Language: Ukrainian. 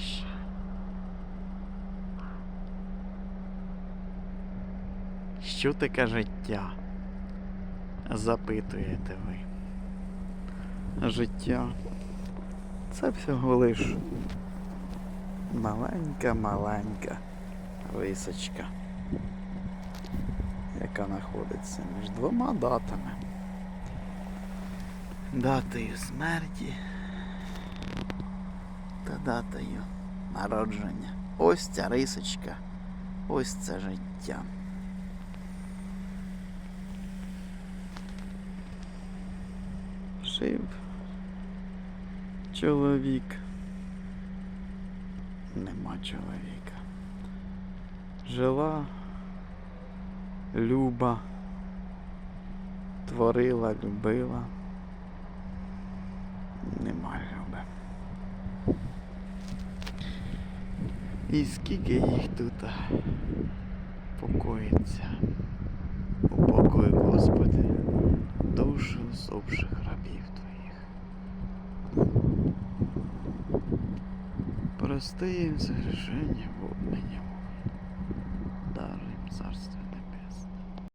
ще? Що таке життя? Запитуєте ви. Життя це всього лиш маленька-маленька рисочка, яка знаходиться між двома датами. Датою смерті та датою народження. Ось ця рисочка, ось це життя. Жив чоловік. Нема чоловіка. Жила Люба, творила, любила. Нема Люби. І скільки їх тут покоїться. Упокой, Господи, душу зубших рабів Твоїх. Прости їм згрішення в обмені. Даруй їм царство